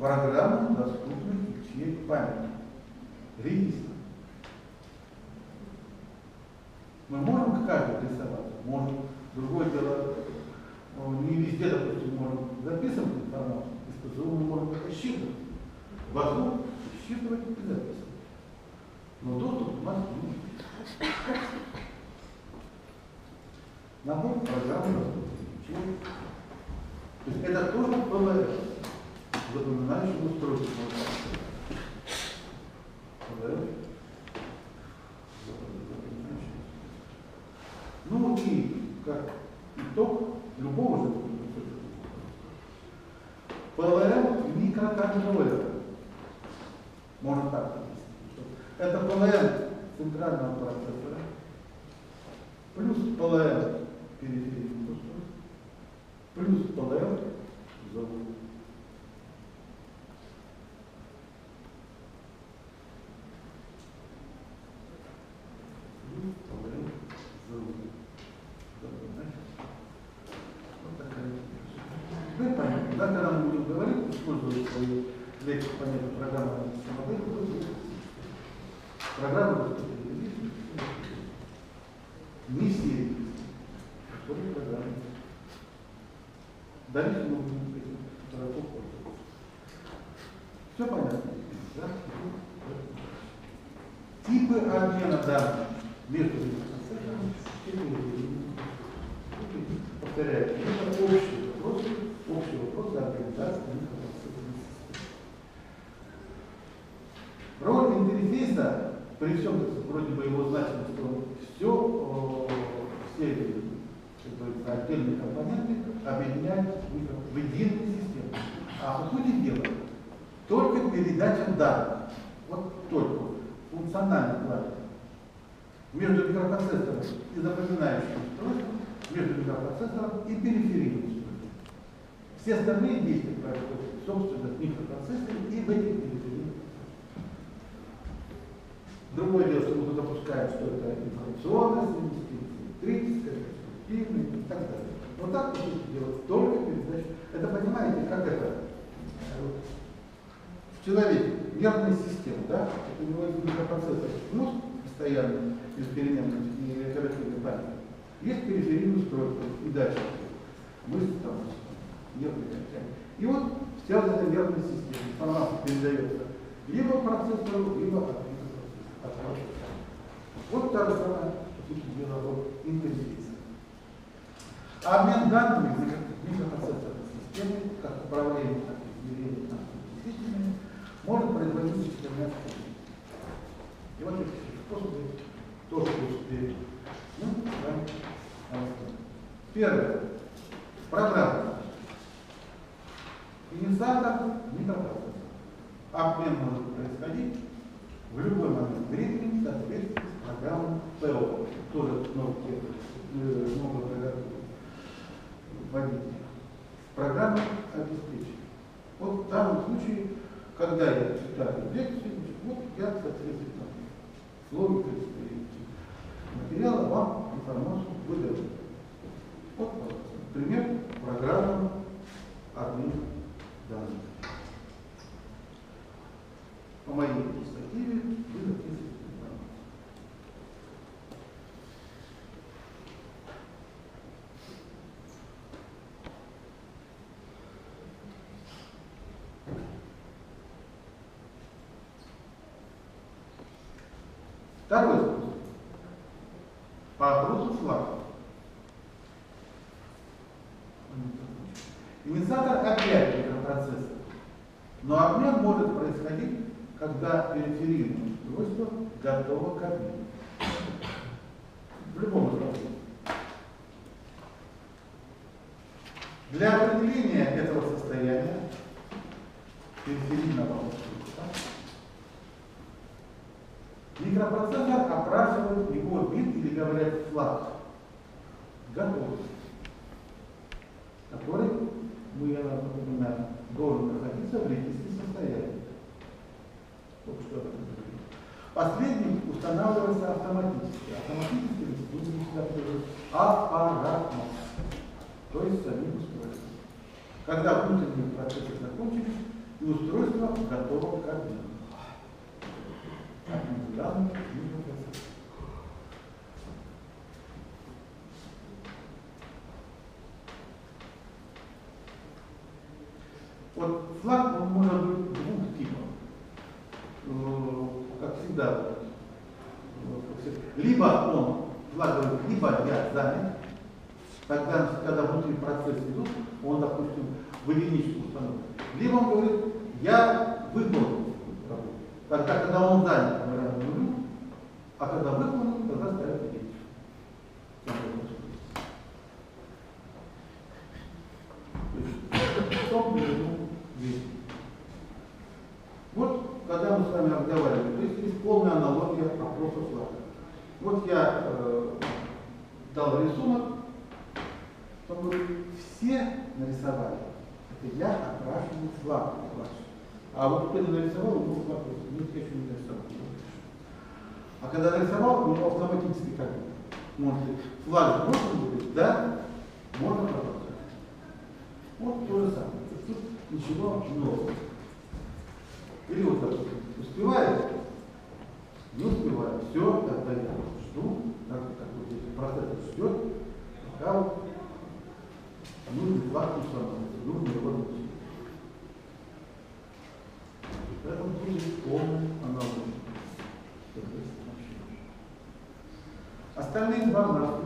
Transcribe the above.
программа доступна в чьей памяти. Регистр. Мы можем каждый рисовать? Можем. Другое дело, ну, не везде, допустим, можем записывать информацию, из ПЗУ мы можем только считывать. Возможно, считывать и записывать. Но доступ у нас нет. Набор программы доступности. То есть это тоже было запоминающее устройство. ПВР. Ну и как итог любого же ПЛМ микроконтроллер. Можно так. Это ПЛМ центрального процессора плюс ПЛМ периферийных устройств плюс ПЛМ завода. Плюс ПЛМ завода. Вот такая вещь. Вы поняли, да, когда мы будем говорить, использовать свою лексику понятия программы модель, то будет программа миссии, которые программы. Дальше мы будем широко. Все понятно? Да? Типы обмена данных между процессорами повторяю, Роль интерфейса, при всем вроде бы его значимости, все, все эти говорится, отдельные компоненты объединяют в единую систему. А по сути дела, только передача данных, вот только функциональный план между микропроцессором и запоминающим устройством между микропроцессором и периферийным устройством. Все остальные действия происходят в собственных микропроцессоре и в этих периферийных Другое дело, что мы допускаем, что это информационная совместимость, электрическая, перспективная и так далее. Но так, по сути дела, только передача. Это понимаете, как это? В человеке нервная система, да? Это у него микропроцессор мозг постоянно без переменной и оперативной памяти. Есть периферийное устройство и дальше. Мысль там, нервная. И вот вся эта нервная система, информация передается либо процессору, либо. Вот та же самая, по сути дела, вот интерфейс. Обмен данными микропроцессорной системе, как управление, так и измерение действительными, может производиться способами. И вот эти способы тоже успеют. Ну, да. Первое. Программа. Инициатор микропроцессора. Обмен может происходить в любой момент времени в соответствии с ПО. Тоже много, много вводить. Программа обеспечения. Вот в данном случае, когда я читаю лекцию, вот я, соответственно, логика материала вам информацию выдаю. Вот, пример программы обмена данных. По моей инициативе вы записываете информацию. Второй способ. По опросу флага. Инициатор опять микропроцессор. Но обмен может происходить, когда периферийное устройство готово к обмену. В любом направлении. Для определения этого состояния периферийного устройства Микропроцессор опрашивает его бит или говорят флаг. Готов. Который, мы, я напоминаю, должен находиться в регистре состояния. Только. Последний устанавливается автоматически. Автоматически использовать аппаратно. То есть самим устройством. Когда внутренние процессы закончились, и устройство готового кабины. Главный жизненный процесс. Вот флаг он может быть двух типов. Э, Как всегда, либо он флаг говорит, либо я занят, тогда, когда внутри процесс идут, он, допустим, в единичку установлен. Либо он говорит, я выполнил. Тогда, когда он занят, мы нулю, а когда выполнен, тогда ставят единичку. То есть, стоп, минуту, двести. Вот, когда мы с вами разговаривали, то есть есть полная опроса флага. Вот я э, дал рисунок, чтобы все нарисовали. Это я опрашиваю флаг ваш. А вот кто не нарисовал, у него флаг просто. Ну, я еще не нарисовал. А когда нарисовал, у него автоматически как бы, может флаг можно будет, да, можно продолжать. Вот то же самое. Тут ничего нового. Или вот так, успеваю, не успеваю, все, тогда я жду, как, как вот эти процесс ждет, пока вот нужный флаг установится, нужно его найти. Поэтому будет полный аналогия. Остальные